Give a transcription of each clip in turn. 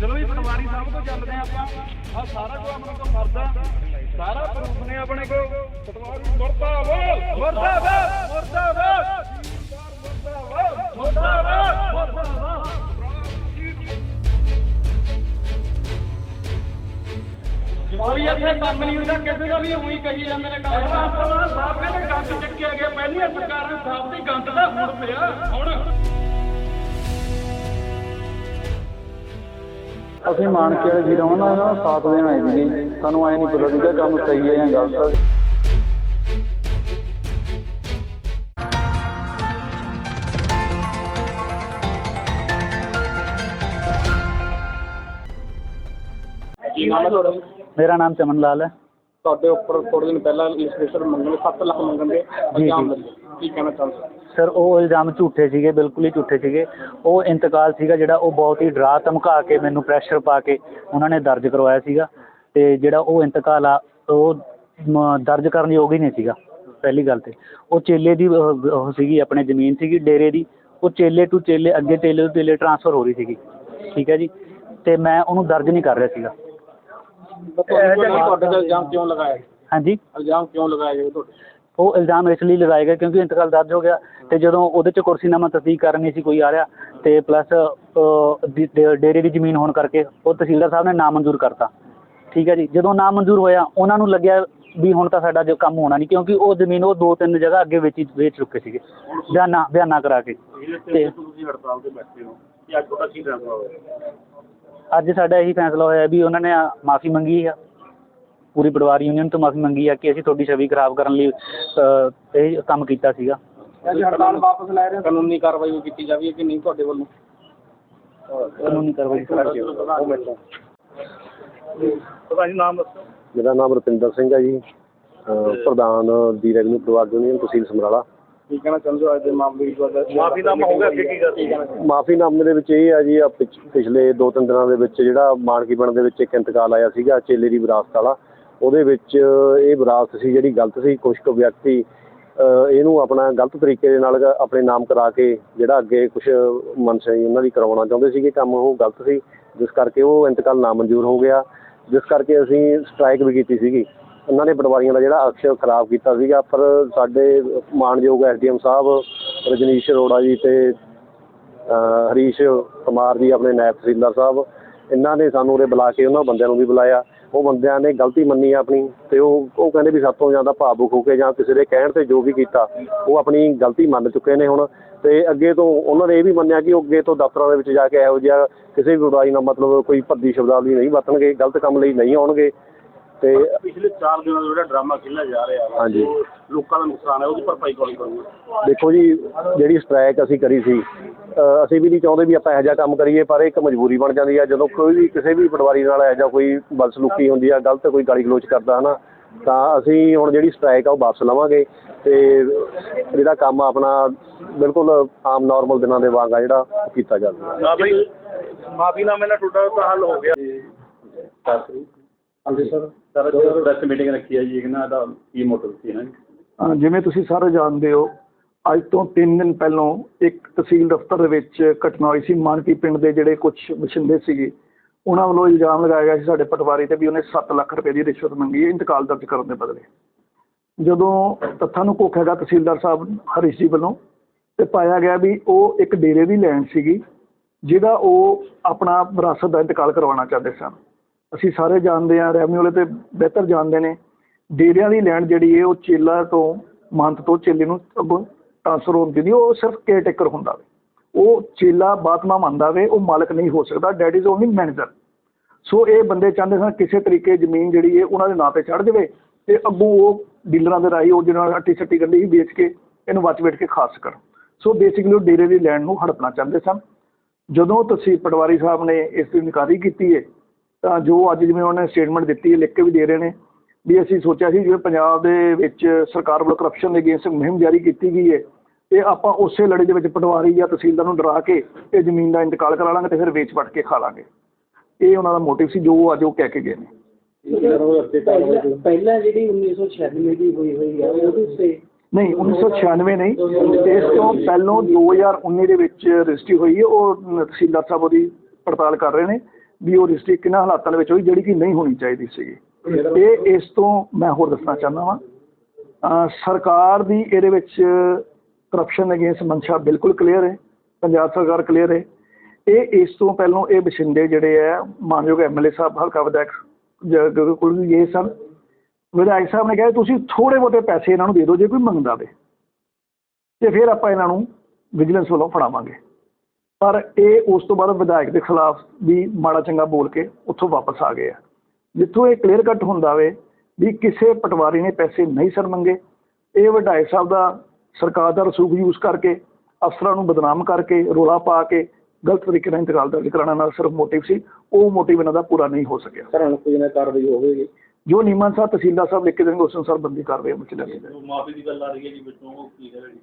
ਚਲੋ ਜੀ, ਪਟਵਾਰੀ ਸਾਹਿਬ ਤੋਂ ਚੱਲਦੇ ਹਾਂ ਆਪਾਂ। ਆ ਸਾਰਾ ਕੁਝ ਆਪਣੇ ਕੋਲ ਮਰਦਾ। ਸਾਰਾ ਪ੍ਰੂਫ ਨੇ ਆਪਣੇ ਕੋਲ। ਪਟਵਾਰੀ ਮੁਰਦਾਬਾਦ ਮੁਰਦਾਬਾਦ। ਮੁਰਦਾਬਾਦ! ਕੰਮ ਨਹੀਂ ਹੁੰਦਾ ਕਿਸੇ ਦਾ ਵੀ ਉਹੀ ਕਹੀ ਜਾਂਦੇ ਨੇ ਕੰਮ। ਸਾਹਿਬ ਕਹਿੰਦੇ ਗੰਦ ਚੱਕਿਆ ਗਿਆ ਪਹਿਲੀਆਂ ਸਰਕਾਰਾਂ ਸਾਹਿਬ ਦੀ ਗੰਦ ਦਾ ਹੁਣ ਪਿਆ। ਹੁਣ ਅਸੀਂ ਮਾਨਕੇ ਵੀਰ ਉਹਨਾਂ ਦਾ ਸਾਥ ਦੇਣ ਆਏ ਸੀਗੇ ਸਾਨੂੰ ਐ ਨਹੀਂ ਪਤਾ ਸੀਗਾ ਕੰਮ ਸਹੀ ਹੈ ਜਾਂ ਗਲਤ ਹੈ। ਕੀ ਨਾਮ ਹੈ ਤੁਹਾਡਾ ਮੇਰਾ ਨਾਮ ਚਮਨ ਲਾਲ ਹੈ। ਤੁਹਾਡੇ ਉੱਪਰ ਥੋੜੇ ਦਿਨ ਪਹਿਲਾਂ ਇਨਵੈਸਟਰ ਮੰਗਣ 7 ਲੱਖ ਮੰਗਣ ਦੇ ਇਲਜ਼ਾਮ ਲੱਗੇ ਕੀ ਕਹਿਣਾ ਚਾਹੁੰਦੇ? ਸਰ ਉਹ ਇਲਜ਼ਾਮ ਝੂਠੇ ਸੀਗੇ ਬਿਲਕੁਲ ਹੀ ਝੂਠੇ ਸੀਗੇ। ਉਹ ਇੰਤਕਾਲ ਸੀਗਾ ਜਿਹੜਾ ਉਹ ਬਹੁਤ ਹੀ ਡਰਾ ਧਮਕਾ ਕੇ ਮੈਨੂੰ ਪ੍ਰੈਸ਼ਰ ਪਾ ਕੇ ਉਹਨਾਂ ਨੇ ਦਰਜ ਕਰਵਾਇਆ ਸੀਗਾ। ਤੇ ਜਿਹੜਾ ਉਹ ਇੰਤਕਾਲ ਆ ਉਹ ਮ- ਦਰਜ ਕਰਨ ਯੋਗ ਹੀ ਨਹੀਂ ਸੀਗਾ ਪਹਿਲੀ ਗੱਲ ਤੇ। ਉਹ ਚੇਲੇ ਦੀ ਉਹ ਉਹ ਸੀਗੀ ਆਪਣੇ ਜ਼ਮੀਨ ਸੀਗੀ ਡੇਰੇ ਦੀ। ਉਹ ਚੇਲੇ ਟੂ ਚੇਲੇ ਅੱਗੇ ਚੇਲੇ ਤੋਂ ਚੇਲੇ ਟ੍ਰਾਂਸਫਰ ਹੋ ਰਹੀ ਸੀਗੀ। ਠੀਕ ਹੈ ਜੀ? ਤੇ ਮੈਂ ਉਹਨੂੰ ਦਰਜ ਨਹੀਂ ਕਰ ਰਿਹਾ ਸੀਗਾ। ਤੁਹਾਡੇ ਤੇ ਇਲਜ਼ਾਮ ਕਿਉਂ ਲਗਾਇਆ ਹਾਂਜੀ। ਇਲਜ਼ਾਮ ਕਿਉਂ ਲਗਾਇਆ ਗਿਆ ਤੁਹਾਡੇ? ਉਹ ਇਲਜ਼ਾਮ ਇਸ ਲਈ ਲਗਾਏ ਗਏ ਕਿਉਂਕਿ ਇੰਤਕਾਲ ਦਰਜ ਹੋ ਗਿਆ ਤੇ ਜਦੋਂ ਉਹਦੇ ਚ ਕੁਰਸੀਨਾਮਾ ਤਸਦੀਕ ਕਰਨ ਸੀ ਕੋਈ ਆ ਰਿਹਾ ਤੇ ਪਲੱਸ ਡੇਰੇ ਦੀ ਜ਼ਮੀਨ ਹੋਣ ਕਰਕੇ ਉਹ ਤਹਿਸੀਲਦਾਰ ਸਾਹਿਬ ਨੇ ਨਾਮਨਜ਼ੂਰ ਕਰਤਾ। ਠੀਕ ਹੈ ਜੀ? ਜਦੋਂ ਨਾਮਨਜ਼ੂਰ ਹੋਇਆ ਉਹਨਾਂ ਨੂੰ ਲੱਗਿਆ ਵੀ ਹੁਣ ਤਾਂ ਸਾਡਾ ਜੋ ਕੰਮ ਹੋਣਾ ਨਹੀਂ ਕਿਉਂਕਿ ਉਹ ਜ਼ਮੀਨ ਉਹ ਦੋ ਤਿੰਨ ਜਗ੍ਹਾ ਅੱਗੇ ਵੇਚੀ ਵੇਚ ਚੁੱਕੇ ਸੀਗੇ। ਬਿਆਨਾ ਬਿਆਨਾ ਕਰਾ ਕੇ। ਤੇ ਤੁਸੀਂ ਹੜਤਾਲ ਤੇ ਬੈਠੇ ਹੋ ਕਿ ਅੱਜ ਤੁਹਾਡਾ ਕੀ ਫੈਸਲਾ ਹੋਇਆ? ਅੱਜ ਸਾਡਾ ਇਹੀ ਫੈਸਲਾ ਹੋਇਆ ਵੀ ਉਹਨਾਂ ਨੇ ਮਾਫੀ ਮੰਗੀ ਆ। ਪੂਰੀ ਪਟਵਾਰ ਯੂਨੀਅਨ ਤੋਂ ਮਾਫੀ ਮੰਗੀ ਆ ਕਿ ਅਸੀਂ ਤੁਹਾਡੀ ਛਵੀ ਖਰਾਬ ਕਰਨ ਲਈ ਅ, ਇਹ ਕੰਮ ਕੀਤਾ ਸੀਗਾ। ਅੱਜ ਹੜਤਾਲ ਵਾਪਸ ਲੈ ਰਹੇ ਹੋ? ਕਾਨੂੰਨੀ ਕਾਰਵਾਈ ਵੀ ਕੀਤੀ ਜਾਵੇ ਕਿ ਨਹੀਂ ਤੁਹਾਡੇ ਵੱਲੋਂ? ਕਾਨੂੰਨੀ ਕਾਰਵਾਈ ਪਤਾ ਨਹੀਂ ਨਾਮ ਦੱਸੋ। ਮੇਰਾ ਨਾਮ ਰੁਪਿੰਦਰ ਸਿੰਘ ਹੈ ਜੀ। ਅਹ ਪ੍ਰਧਾਨ ਦੀ ਰੈਵਨਿਊ ਪਰਿਵਾਰ ਯੂਨੀਅਨ ਤਹਿਸੀਲ ਸਮਰਾਲਾ। ਕੀ ਕਹਿਣਾ ਚਾਹੁੰਦੇ ਹੋ ਅੱਜ ਦੇ ਮਾਮਲੇ ਵਿੱਚ? ਮਾਫੀਨਾਮਾ ਹੋ? ਗਿਆ ਅੱਗੇ ਕੀ ਕਰ ਮਾਫੀਨਾਮੇ ਦੇ ਵਿੱਚ ਇਹ ਹੈ ਜੀ ਆ ਪਿਛ- ਪਿਛਲੇ ਦੋ ਤਿੰਨ ਦਿਨਾਂ ਦੇ ਵਿੱਚ ਜਿਹੜਾ ਮਾਨਕੀ ਪਿੰਡ ਦੇ ਵਿੱਚ ਇੱਕ ਇੰਤਕਾਲ ਆਇਆ ਸੀਗਾ ਚੇਲੇ ਦੀ ਵਿਰਾਸਤ ਵਾਲਾ। ਉਹਦੇ ਵਿੱਚ ਇਹ ਵਿਰਾਸਤ ਸੀ ਜਿਹੜੀ ਗਲਤ ਸੀ ਕੁਝ ਕੁ ਵਿਅਕਤੀ ਅਹ ਇਹਨੂੰ ਆਪਣਾ ਗਲਤ ਤਰੀਕੇ ਦੇ ਨਾਲ ਆਪਣੇ ਨਾਮ ਕਰਾ ਕੇ ਜਿਹੜਾ ਅੱਗੇ ਕੁਝ ਮਨਸ਼ਾ ਉਹਨਾਂ ਦੀ ਕਰਵਾਉਣਾ ਚਾਹੁੰਦੇ ਸੀਗੇ ਕੰਮ ਉਹ ਗਲਤ ਸੀ। ਜਿਸ ਕਰਕੇ ਉਹ ਇੰਤਕਾਲ ਨਾਮਨਜ਼ੂਰ ਹੋ ਗਿਆ। ਜਿਸ ਕਰਕੇ ਅਸੀਂ ਸਟ੍ਰਾਈਕ ਵੀ ਕੀਤੀ ਸੀਗੀ। ਉਹਨਾਂ ਨੇ ਪਟਵਾਰੀਆਂ ਦਾ ਜਿਹੜਾ ਅਕਸ਼ ਖਰਾਬ ਕੀਤਾ ਸੀਗਾ, ਪਰ ਸਾਡੇ ਮਾਨਯੋਗ ਐਸਡੀਐਮ ਸਾਹਿਬ ਰਜਨੀਸ਼ ਅਰੋੜਾ ਜੀ ਤੇ ਹਰੀਸ਼ ਕੁਮਾਰ ਜੀ ਆਪਣੇ ਨਾਇਬ ਤਹਿਸੀਲਦਾਰ ਸਾਹਿਬ, ਇਹਨਾਂ ਨੇ ਸਾਨੂੰ ਉਰੇ ਬੁਲਾ ਕੇ ਉਹਨਾਂ ਬੰਦਿਆਂ ਨੂੰ ਵੀ ਬੁਲਾਇਆ। ਉਹ ਬੰਦਿਆਂ ਨੇ ਗਲਤੀ ਮੰਨੀ ਆਪਣੀ ਤੇ ਉਹ ਉਹ ਕਹਿੰਦੇ ਵੀ ਸਾਤੋਂ ਜ਼ਿਆਦਾ ਭਾਵੁਕ ਹੋ ਕੇ ਜਾਂ ਕਿਸੇ ਦੇ ਕਹਿਣ ਤੇ ਜੋ ਵੀ ਕੀਤਾ, ਉਹ ਆਪਣੀ ਗਲਤੀ ਮੰਨ ਚੁੱਕੇ ਨੇ ਹੁਣ। ਤੇ ਅੱਗੇ ਤੋਂ ਉਹਨਾਂ ਨੇ ਇਹ ਵੀ ਮੰਨਿਆ ਕਿ ਉਹ ਅੱਗੇ ਤੋਂ ਦਫ਼ਤਰਾਂ ਦੇ ਵਿੱਚ ਜਾ ਕੇ ਇਹੋ ਜਿਹਾ ਕਿਸੇ ਵੀ ਬੁਰਾਈ ਨਾਲ ਮਤਲਬ ਕੋਈ ਭੱਦੀ ਸ਼ਬਦਾਵਲੀ ਨਹੀਂ ਵਰਤਣਗੇ, ਗਲਤ ਕੰਮ ਲਈ ਨਹੀਂ ਆਉਣਗੇ। ਤੇ ਪਿਛਲੇ 4 ਦਿਨਾਂ ਦਾ ਜਿਹੜਾ ਡਰਾਮਾ ਖੇਲਿਆ ਜਾ ਰਿਹਾ ਵਾ ਹਾਂਜੀ। ਲੋਕਾਂ ਦਾ ਨੁਕਸਾਨ ਹੈ ਉਹਦੀ ਭਰਪਾਈ ਕੌਣ ਕਰੂਗਾ? ਦੇਖੋ ਜੀ ਜਿਹੜੀ ਸਟ੍ਰਾਈਕ ਅਸੀਂ ਕਰੀ ਸੀ ਅਹ ਅਸੀਂ ਵੀ ਨਹੀਂ ਚਾਹੁੰਦੇ ਵੀ ਆਪਾਂ ਇਹੋ ਜਿਹਾ ਕੰਮ ਕਰੀਏ ਪਰ ਇਹ ਇੱਕ ਮਜਬੂਰੀ ਬਣ ਜਾਂਦੀ ਆ ਜਦੋਂ ਕੋਈ ਵੀ ਕਿਸੇ ਵੀ ਪਟਵਾਰੀ ਨਾਲ ਇਹੋ ਜਿਹਾ ਕੋਈ ਬਦਸਲੂਕੀ ਹੁੰਦੀ ਆ ਗਲਤ ਕੋਈ ਗਾਲੀ ਗਲੋਚ ਕਰਦਾ ਹਨਾ ਤਾਂ ਅਸੀਂ ਹੁਣ ਜਿਹੜੀ ਸਟ੍ਰਾਈਕ ਆ ਉਹ ਵਾਪਸ ਲਵਾਂਗੇ ਤੇ ਜਿਹੜਾ ਕੰਮ ਆ ਆਪਣਾ ਬਿਲਕੁਲ ਆਮ ਨਾਰਮਲ ਦਿਨਾਂ ਦੇ ਵਾਂਗ ਆ ਜਿਹੜਾ ਉਹ ਕੀਤਾ ਜਾਵੇ ਨਾ ਬਈ ਮਾਫੀਨਾਮੇ ਨਾਲ ਟੁੱਟਾ ਤਾਂ ਹੱਲ ਹੋ ਗਿਆ। ਹਾਂਜੀ ਸਰ। ਸਰ ਜੋ ਪ੍ਰੈਸ ਮੀਟਿੰਗ ਰੱਖੀ ਹੈ ਜੀ ਇਹਨਾਂ ਦਾ ਕੀ ਮੋਟਿਵ ਸੀ ਨਾ ਅਹ ਜਿਵੇਂ ਤੁਸੀਂ ਸਾਰੇ ਜਾਣਦੇ ਹੋ ਅੱਜ ਤੋਂ 3 ਦਿਨ ਪਹਿਲਾਂ ਇੱਕ ਤਹਿਸੀਲ ਦਫ਼ਤਰ ਦੇ ਵਿੱਚ ਘਟਨਾ ਹੋਈ ਸੀ ਮਾਨਕੀ ਪਿੰਡ ਦੇ ਜਿਹੜੇ ਕੁਝ ਵਸਿੰਦੇ ਸੀਗੇ ਉਹਨਾਂ ਵੱਲੋਂ ਇਲਜ਼ਾਮ ਲਗਾਇਆ ਗਿਆ ਸੀ ਸਾਡੇ ਪਟਵਾਰੀ ਤੇ ਵੀ ਉਹਨੇ 7 ਲੱਖ ਰੁਪਏ ਦੀ ਰਿਸ਼ਵਤ ਮੰਗੀ ਹੈ ਇੰਤਕਾਲ ਦਰਜ ਕਰਨ ਦੇ ਬਦਲੇ। ਜਦੋਂ ਤੱਥਾਂ ਨੂੰ ਘੋਖ ਹੈਗਾ ਤਹਿਸੀਲਦਾਰ ਸਾਹਿਬ ਹਰੀਸ਼ ਜੀ ਵੱਲੋਂ ਤੇ ਪਾਇਆ ਗਿਆ ਵੀ ਉਹ ਇੱਕ ਡੇਰੇ ਦੀ ਲੈਂਡ ਸੀਗੀ ਜਿਹਦਾ ਉਹ ਆਪਣਾ ਵਿਰਾਸਤ ਦਾ ਇੰਤਕਾਲ ਕਰਵਾਉਣਾ ਚਾਹੁੰਦੇ ਸਨ। ਅਸੀਂ ਸਾਰੇ ਜਾਣਦੇ ਹਾਂ, ਰੈਵਨਿਊ ਵਾਲੇ ਤੇ ਬਿਹਤਰ ਜਾਣਦੇ ਨੇ। ਡੇਰਿਆਂ ਦੀ ਲੈਂਡ ਜਿਹੜੀ ਹੈ ਉਹ ਚੇਲਾ ਤੋਂ, ਮੰਤ ਤੋਂ ਚੇਲੇ ਨੂੰ ਅੱਗੋਂ ਟ੍ਰਾਂਸਫਰ ਹੁੰਦੀ ਨਹੀਂ ਉਹ ਸਿਰਫ ਕੇਅਰ ਟੇਕਰ ਹੁੰਦਾ ਵੇ। ਉਹ ਚੇਲਾ ਬਾਤਮਾ ਮੰਨਦਾ ਵੇ, ਉਹ ਮਾਲਕ ਨਹੀਂ ਹੋ ਸਕਦਾ that is only manager so ਇਹ ਬੰਦੇ ਚਾਹੁੰਦੇ ਸਨ ਕਿਸੇ ਤਰੀਕੇ ਜ਼ਮੀਨ ਜਿਹੜੀ ਹੈ ਉਹਨਾਂ ਦੇ ਨਾਂ ਤੇ ਚੜ ਜਾਵੇ ਤੇ ਅੱਗੋਂ ਉਹ ਡੀਲਰਾਂ ਦੇ ਰਾਹੀਂ ਉਹ ਜਿਹੜਾ ਅੱਟੀ ਸੱਟੀ ਗੰਢੀ ਹੀ ਵੇਚ ਕੇ ਇਹਨੂੰ ਵੱਚ ਵੇਚ ਕੇ ਖਾਸ ਸਕਣ ਸੋ ਬੇਸਿਕਲੀ ਉਹ ਡੇਰੇ ਦੀ ਲੈਂਡ ਨੂੰ ਹੜਪਣਾ ਚਾਹੁੰਦੇ ਸਨ। ਜਦੋਂ ਤੁਸੀਂ ਪਟਵਾਰੀ ਸਾਹਿਬ ਨੇ ਇਸ ਦੀ ਇਨਕਾਰੀ ਕੀਤੀ ਹੈ ਤਾਂ ਜੋ ਅੱਜ ਜਿਵੇਂ ਉਹਨਾਂ ਨੇ ਸਟੇਟਮੈਂਟ ਦਿੱਤੀ ਹੈ ਲਿਖ ਕੇ ਵੀ ਦੇ ਰਹੇ ਨੇ ਵੀ ਅਸੀਂ ਸੋਚਿਆ ਸੀ ਜਿਵੇਂ ਪੰਜਾਬ ਦੇ ਵਿੱਚ ਸਰਕਾਰ ਵੱਲੋਂ ਕਰਪਸ਼ਨ ਦੇ ਅਗੇਂਸਟ ਮੁਹਿੰਮ ਜਾਰੀ ਕੀਤੀ ਗਈ ਹੈ ਤੇ ਆਪਾਂ ਉਸੇ ਲੜੇ ਦੇ ਵਿੱਚ ਪਟਵਾਰੀ ਜਾਂ ਤਹਿਸੀਲਦਾਰ ਨੂੰ ਡਰਾ ਕੇ ਇਹ ਜ਼ਮੀਨ ਦਾ ਇੰਤਕਾਲ ਕਰਾ ਲਾਂਗੇ ਤੇ ਫਿਰ ਵੇਚ ਵਟ ਕੇ ਖਾ ਲਾਂਗੇ। ਇਹ ਉਹਨਾਂ ਦਾ ਮੋਟਿਵ ਸੀ ਜੋ ਅੱਜ ਉਹ ਕਹਿ ਕੇ ਗਏ ਨੇ। ਪਹਿਲਾਂ ਪਹਿਲਾਂ ਜਿਹੜੀ 1996 ਦੀ ਹੋਈ ਹੋਈ ਹੈ ਉਹਦੇ ਨਹੀਂ 1996 ਨਹੀਂ ਇਸ ਤੋਂ ਪਹਿਲੋਂ 2019 ਦੇ ਵਿੱਚ ਰਜਿਸਟਰੀ ਹੋਈ ਹੈ ਉਹ ਤਹਿਸੀਲਦਾਰ ਸਾਹਿਬ ਉਹਦੀ ਪੜਤਾਲ ਕਰ ਰਹੇ ਨੇ। ਵੀ ਉਹ ਰਜਿਸਟਰੀ ਕਿਹਨਾਂ ਹਾਲਾਤਾਂ ਦੇ ਵਿੱਚ ਹੋਈ, ਜਿਹੜੀ ਕਿ ਨਹੀਂ ਹੋਣੀ ਚਾਹੀਦੀ ਸੀਗੀ। ਇਹ ਇਸ ਤੋਂ ਮੈਂ ਹੋਰ ਦੱਸਣਾ ਚਾਹੁੰਦਾ ਵਾਂ। ਸਰਕਾਰ ਦੀ ਇਹਦੇ ਵਿੱਚ ਕਰਪਸ਼ਨ ਅਗੇਂਸਟ ਮਨਸ਼ਾ ਬਿਲਕੁਲ ਕਲੀਅਰ ਹੈ, ਪੰਜਾਬ ਸਰਕਾਰ ਕਲੀਅਰ ਹੈ। ਇਹ ਇਸ ਤੋਂ ਪਹਿਲਾਂ ਇਹ ਬਸ਼ਿੰਦੇ ਜਿਹੜੇ ਆ, ਮਾਨਯੋਗ ਐਮਐਲਏ ਸਾਹਿਬ, ਹਲਕਾ ਵਿਧਾਇਕ ਜ- ਕੋਲ ਵੀ ਸਨ। ਵਿਧਾਇਕ ਸਾਹਿਬ ਨੇ ਕਿਹਾ, ਤੁਸੀਂ ਥੋੜੇ ਬਹੁਤੇ ਪੈਸੇ ਇਹਨਾਂ ਨੂੰ ਦੇ ਦਿਓ, ਜੇ ਕੋਈ ਮੰਗਦਾ ਵੇ, ਤੇ ਫਿਰ ਆਪਾਂ ਇਹਨਾਂ ਨੂੰ ਵਿਜੀਲੈਂਸ ਵੱਲੋਂ ਫੜਾਵਾਂਗੇ। ਪਰ ਇਹ ਉਸ ਤੋਂ ਬਾਅਦ ਵਿਧਾਇਕ ਦੇ ਖਿਲਾਫ ਵੀ ਮਾੜਾ ਚੰਗਾ ਬੋਲ ਕੇ ਉੱਥੋਂ ਵਾਪਸ ਆ ਗਏ ਆ। ਜਿੱਥੋਂ ਇਹ ਕਲੀਅਰ ਕੱਟ ਹੁੰਦਾ ਵੇ ਵੀ ਕਿਸੇ ਪਟਵਾਰੀ ਨੇ ਪੈਸੇ ਨਹੀਂ ਸਰ ਮੰਗੇ ਇਹ ਵਿਧਾਇਕ ਸਾਹਿਬ ਦਾ ਸਰਕਾਰ ਦਾ ਰਸੂਖ ਯੂਜ਼ ਕਰਕੇ ਅਫਸਰਾਂ ਨੂੰ ਬਦਨਾਮ ਕਰਕੇ ਰੋਲਾ ਪਾ ਕੇ ਗਲਤ ਤਰੀਕੇ ਨਾਲ ਇੰਤਕਾਲ ਦਰਜ ਕਰਾਉਣਾ ਨਾਲ ਸਿਰਫ ਮੋਟਿਵ ਸੀ ਉਹ ਮੋਟਿਵ ਇਹਨਾਂ ਦਾ ਪੂਰਾ ਨਹੀਂ ਹੋ ਸਕਿਆ। ਸਰ ਹੁਣ ਕੋਈ ਨਾ ਕਾਰਵਾਈ ਹੋਵੇਗੀ। ਜੋ ਨੀਮਨ ਸਾਹਿਬ ਤਹਿਸੀਲਦਾਰ ਸਾਹਿਬ ਲਿਖ ਕੇ ਦੇਣਗੇ ਉਸ ਅਨੁਸਾਰ ਬੰਦੀ ਕਾਰਵਾਈ ਅਮਲ ਚ ਲਿਆਂਦੀ ਮਾਫੀ ਦੀ ਗੱਲ ਆ ਰਹੀ ਹੈ ਜੀ ਵਿੱਚੋਂ ਉਹ ਕੀ ਹੈ ਜੀ?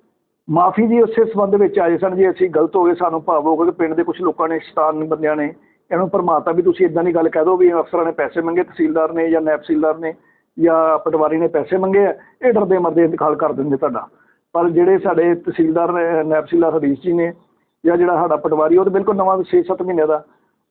ਮਾਫੀ ਜੀ ਉਸੇ ਸੰਬੰਧ ਵਿੱਚ ਆਏ ਸਨ ਜੀ ਅਸੀਂ ਗਲਤ ਹੋ ਗਏ, ਸਾਨੂੰ ਭਾਵ ਹੋ ਗਿਆ ਕਿ ਪਿੰਡ ਦੇ ਕੁਝ ਲੋਕਾਂ ਨੇ, ਸ਼ੈਤਾਨ ਬੰਦਿਆਂ ਨੇ, ਇਹਨੂੰ ਭਰਮਾਤਾ ਵੀ ਤੁਸੀਂ ਇਦਾਂ ਦੀ ਗੱਲ ਕਹਿ ਦਿਓ ਵੀ ਅਫਸਰਾਂ ਨੇ ਪੈਸੇ ਮੰਗੇ, ਤਹਿਸੀਲਦਾਰ ਨੇ ਜਾਂ ਨਾਇਬ ਤਹਿਸੀਲਦਾਰ ਨੇ ਜਾਂ ਪਟਵਾਰੀ ਨੇ ਪੈਸੇ ਮੰਗੇ ਆ, ਇਹ ਡਰਦੇ ਮਰਦੇ ਇੰਤਕਾਲ ਕਰ ਦਿੰਦੇ ਤੁਹਾਡਾ। ਪਰ ਜਿਹੜੇ ਸਾਡੇ ਤਹਿਸੀਲਦਾਰ ਨੇ ਨਾਇਬ ਤਹਿਸੀਲਦਾਰ ਹਰੀਸ਼ ਜੀ ਨੇ ਜਾਂ ਜਿਹੜਾ ਸਾਡਾ ਪਟਵਾਰੀ, ਉਹ ਤਾਂ ਬਿਲਕੁਲ ਨਵਾਂ 6-7 ਮਹੀਨੇ ਦਾ,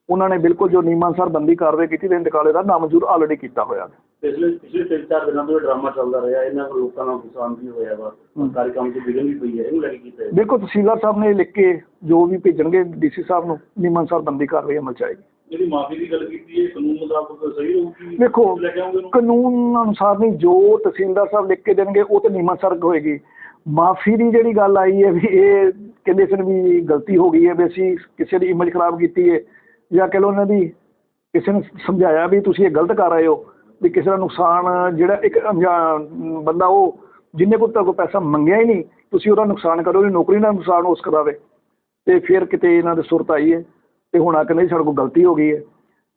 ਉਹਨਾਂ ਨੇ ਬਿਲਕੁਲ ਜੋ ਨੀਮਾਂ ਸਰ ਬੰਦੀ ਕਾਰਵਾਈ ਕੀਤੀ ਤੇ ਇੰਤਕਾਲ ਇਹਦਾ ਨਾਮਨਜ਼ੂਰ ਆਲਰੇਡੀ ਕੀਤਾ ਹੋਇਆ। ਹੈ ਪਿਛਲੇ ਪਿਛਲੇ ਤਿੰਨ ਚਾਰ ਦਿਨਾਂ ਤੋਂ ਇਹ ਡਰਾਮਾ ਚੱਲਦਾ ਰਿਹਾ ਇਹਨਾਂ ਕੋਲ ਲੋਕਾਂ ਨਾਲ ਨੁਕਸਾਨ ਵੀ ਹੋਇਆ ਵਾ ਸਰਕਾਰੀ ਕੰਮ 'ਚ ਵਿਘਨ ਵੀ ਪਈ ਹੈ ਇਹਨੂੰ ਲੈ ਕੇ। ਬਿਲਕੁਲ ਤਹਿਸੀਲਦਾਰ ਸਾਹਿਬ ਨੇ ਲਿਖ ਕੇ ਜੋ ਵੀ ਭੇਜਣਗੇ ਡੀਸੀ ਸਾਹਿਬ ਨੂੰ ਨੀਮਾਂ ਸਰ ਬੰਦੀ ਕਾਰਵਾਈ ਅਮਲ ਚ ਆਏਗੀ। ਜਿਹੜੀ ਮਾਫੀ ਦੀ ਗੱਲ ਕੀਤੀ ਹੈ ਕਾਨੂੰਨ ਮੁਤਾਬਕ ਸਹੀ ਰਹੂਗੀ ਦੇਖੋ ਲੈ ਕੇ ਆਉਂਗੇ ਉਹਨੂੰ? ਕਾਨੂੰਨ ਅਨੁਸਾਰ ਨਹੀਂ ਜੋ ਤਹਿਸੀਲਦਾਰ ਸਾਹਿਬ ਲਿਖ ਕੇ ਦੇਣਗੇ ਉਹ ਤੇ ਨੀਮਾ ਸਰਕ ਹੋਏਗੀ। ਮਾਫੀ ਦੀ ਜਿਹੜੀ ਗੱਲ ਆਈ ਹੈ ਵੀ ਇਹ ਕਹਿੰਦੇ ਸਨ ਵੀ ਗਲਤੀ ਹੋ ਗਈ ਹੈ ਵੀ ਅਸੀਂ ਕਿਸੇ ਦੀ ਇਮੇਜ ਖਰਾਬ ਕੀਤੀ ਹੈ ਜਾਂ ਕਹਿ ਲਓ ਉਹਨਾਂ ਦੀ ਕਿਸੇ ਨੇ ਸਮਝਾਇਆ ਵੀ ਤੁਸੀਂ ਇਹ ਗਲਤ ਕਰ ਰਹੇ ਹੋ। ਵੀ ਕਿਸੇ ਦਾ ਨੁਕਸਾਨ ਜਿਹੜਾ ਇੱਕ ਅਣਜਾਣ ਬੰਦਾ ਉਹ ਜਿੰਨੇ ਕੋਲ ਤੱਕ ਪੈਸਾ ਮੰਗਿਆ ਹੀ ਨਹੀਂ ਤੁਸੀਂ ਉਹਦਾ ਨੁਕਸਾਨ ਕਰੋ ਉਹਦੀ ਨੌਕਰੀ ਦਾ ਨੁਕਸਾਨ ਉਸ ਕਰਾਵੇ ਤੇ ਫਿਰ ਕਿਤੇ ਇਹਨਾਂ ਦੇ ਸੁਰਤ ਆਈ ਹੈ ਤੇ ਹੁਣ ਆ ਕੇ ਨਹੀਂ ਸਾਡੇ ਕੋਲ ਗਲਤੀ ਹੋ ਗਈ ਹੈ।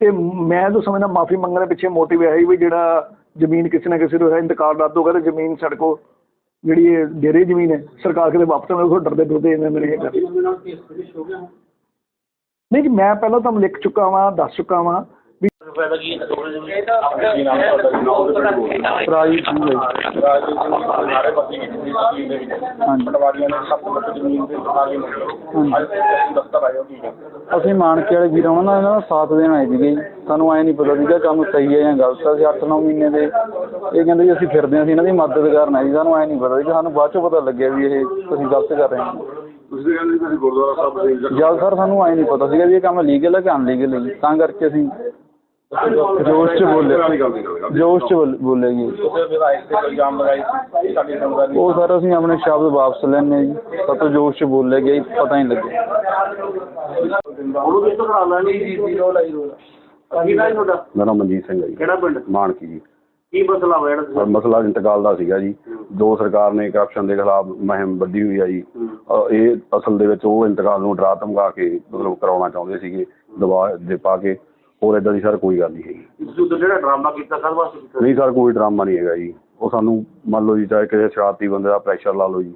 ਤੇ ਮੈਂ ਜੋ ਸਮਝਦਾ ਮਾਫੀ ਮੰਗਣ ਦੇ ਪਿੱਛੇ ਮੋਟਿਵ ਇਹ ਹੈ ਵੀ ਜਿਹੜਾ ਜ਼ਮੀਨ ਕਿਸੇ ਨਾ ਕਿਸੇ ਨੂੰ ਹੈ ਇੰਤਕਾਲ ਰੱਦ ਹੋ ਗਿਆ ਤੇ ਜ਼ਮੀਨ ਸਾਡੇ ਕੋਲ ਜਿਹੜੀ ਇਹ ਡੇਰੇ ਜ਼ਮੀਨ ਹੈ ਸਰਕਾਰ ਕਿਤੇ ਵਾਪਸ ਨਾ ਉਹ ਡਰਦੇ ਡਰਦੇ ਇਹਨਾਂ ਨੇ ਇਹ ਕਰ ਨਹੀਂ ਜੀ ਮੈਂ ਪਹਿਲਾਂ ਤੁਹਾਨੂੰ ਲਿਖ ਚੁੱਕਾ ਵਾਂ ਦੱਸ ਚੁੱਕਾ ਵਾਂ ਵੀ ਪ੍ਰਾਈ ਨਾਰੇ ਬੱਤੀ ਕੀਤੀ ਸੀ ਸਕੀਮ ਦੇ ਵਿੱਚ ਪਟਵਾਰੀਆਂ ਨੇ 7 ਲੱਖ ਜ਼ਮੀਨ ਦੇ ਬਣਾ ਕੇ ਅੱਜ ਦਸਤਰ ਆਇਓ ਕੀ ਹੈ ਅਸੀਂ ਮਾਨਕੇ ਵਾਲੇ ਵੀਰਾਂ ਨਾਲ ਇਹਨਾਂ ਦਾ ਸਾਥ ਦੇਣ ਆਏ ਸੀਗੇ ਜੀ। ਸਾਨੂੰ ਐ ਨਹੀਂ ਪਤਾ ਸੀਗਾ ਕੰਮ ਸਹੀ ਹੈ ਜਾਂ ਗਲਤ ਹੈ ਅਸੀਂ 8-9 ਮਹੀਨੇ ਦੇ ਇਹ ਕਹਿੰਦੇ ਜੀ ਅਸੀਂ ਫਿਰਦੇ ਹਾਂ ਅਸੀਂ ਇਹਨਾਂ ਦੀ ਮਦਦ ਕਰਨ ਆਏ ਜੀ ਸਾਨੂੰ ਐ ਨਹੀਂ ਪਤਾ ਸੀ ਕਿ ਸਾਨੂੰ ਬਾਅਦ ਚੋਂ ਪਤਾ ਲੱਗਿਆ ਵੀ ਇਹ ਅਸੀਂ ਗਲਤ ਕਰ ਰਹੇ ਹਾਂ ਤੁਸੀਂ ਕਹਿੰਦੇ ਤੁਸੀਂ ਗੁਰਦੁਆਰਾ ਸਾਹਿਬ ਦੇ ਜਦ ਸਰ ਸਾਨੂੰ ਐ ਨਹੀਂ ਪਤਾ ਸੀਗਾ ਵੀ ਇਹ ਕੰਮ ਲੀਗਲ ਹੈ ਕਿ ਅਨਲੀਗਲ ਹੈ ਜੀ। ਤਾਂ ਕਰਕੇ ਅਸੀਂ ਜੋਸ਼ ਚ ਬੋਲੇ ਜੋਸ਼ ਚ ਬੋਲ- ਬੋਲੇ ਜੀ ਤੁਸੀਂ ਵਿਧਾਇਕ ਤੇ ਇਲਜ਼ਾਮ ਲਗਾਈ ਸੀ? ਸਾਡੀ ਸਮਝਦਾਰੀ ਉਹ ਸਰ ਅਸੀਂ ਆਪਣੇ ਸ਼ਬਦ ਵਾਪਸ ਲੈਣੇ ਜੀ। ਸਾਤੋਂ ਜੋਸ਼ ਚ ਬੋਲੇ ਗਏ ਪਤਾ ਹੀ ਨਹੀਂ ਲੱਗਿਆ। ਉਹਨੂੰ ਵੀ ਤੋਂ ਕਰਾ ਲੈਣੀ ਜੀ ਜੀ ਰੋਲ ਆਈ ਰੋਲ ਕੀ ਨਾਮ ਤੁਹਾਡਾ? ਮੇਰਾ ਨਾਮ ਮਨਜੀਤ ਸਿੰਘ ਹੈ ਜੀ। ਕਿਹੜਾ ਪਿੰਡ? ਮਾਨਕੀ ਜੀ। ਕੀ ਮਸਲਾ ਹੋਇਆ ਜਿਹੜਾ ਔਰ ਮਸਲਾ ਇੰਤਕਾਲ ਦਾ ਸੀਗਾ ਜੀ। ਜੋ ਸਰਕਾਰ ਨੇ ਕਰਪਸ਼ਨ ਦੇ ਖਿਲਾਫ ਮੁਹਿੰਮ ਵੱਡੀ ਹੋਈ ਆ ਜੀ। ਇਹ ਅਸਲ ਦੇ ਵਿੱਚ ਉਹ ਇੰਤਕਾਲ ਨੂੰ ਡਰਾ ਧਮਕਾ ਕੇ ਮਤਲਬ ਕਰਾਉਣਾ ਚਾਹੁੰਦੇ ਸੀਗੇ। ਦਬਾਅ ਦੇ ਪਾ ਕੇ। ਹੋਰ ਇਦਾਂ ਦੀ ਸਰ ਕੋਈ ਗੱਲ ਨਹੀਂ ਹੈਗੀ। ਤੁਸੀਂ ਉੱਧਰ ਜਿਹੜਾ ਡਰਾਮਾ ਕੀਤਾ ਕੱਲ ਵਾਸਤੇ ਕੀਤਾ ਨਹੀਂ ਸਰ ਕੋਈ ਡਰਾਮਾ ਨਹੀਂ ਹੈਗਾ ਜੀ। ਉਹ ਸਾਨੂੰ ਮੰਨ ਲਓ ਜੀ ਚਾਹੇ ਕਿਸੇ ਸ਼ਰਾਰਤੀ ਬੰਦੇ ਦਾ ਪ੍ਰੈਸ਼ਰ ਲਾ ਲਓ ਜੀ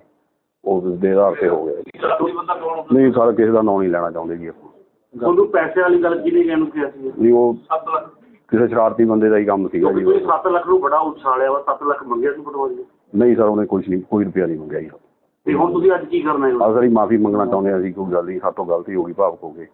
ਉਹ ਦੇ ਆਧਾਰ ਤੇ ਹੋ ਗਿਆ ਜੀ। ਕੋਈ ਬੰਦਾ ਕੌਣ ਨਹੀਂ ਸਰ ਕਿਸੇ ਦਾ ਨਾਂ ਨਹੀਂ ਲੈਣਾ ਚਾਹੁੰਦੇ ਜੀ ਆਪਾਂ। ਤੁਹਾਨੂੰ ਪੈਸੇ ਵਾਲੀ ਗੱਲ ਕਿਹਨੇ ਕਹਿਣ ਨੂੰ ਕਿਹਾ ਸੀ? ਨਹੀਂ ਉਹ 7 ਲੱਖ। ਕਿਸੇ ਸ਼ਰਾਰਤੀ ਬੰਦੇ ਦਾ ਹੀ ਕੰਮ ਸੀਗਾ ਜੀ। ਕਿਉਂਕਿ ਤੁਸੀਂ 7 ਲੱਖ ਨੂੰ ਬੜਾ ਉਛਾਲਿਆ ਵਾ 7 ਲੱਖ ਮੰਗਿਆ ਸੀ ਪਟਵਾਰੀ ਨੇ। ਨਹੀਂ ਸਰ ਉਹਨੇ ਕੁਝ ਨਹੀਂ ਕੋਈ ਰੁਪਿਆ ਨਹੀਂ ਮੰਗਿਆ ਜੀ। ਤੇ ਹੁਣ ਤੁਸੀਂ ਅੱਜ ਕੀ ਕਰਨਾ ਹੈ? ਅਸਲ ਹੀ ਮਾਫੀ ਮੰਗਣਾ ਚਾਹੁੰਦੇ ਹਾਂ ਅਸੀਂ ਕੋਈ ਗੱਲ ਨਹੀਂ ਸਾਤੋਂ ਗਲਤੀ ਹੋ ਗਈ ਭਾਵਕ ਹੋ ਗਏ।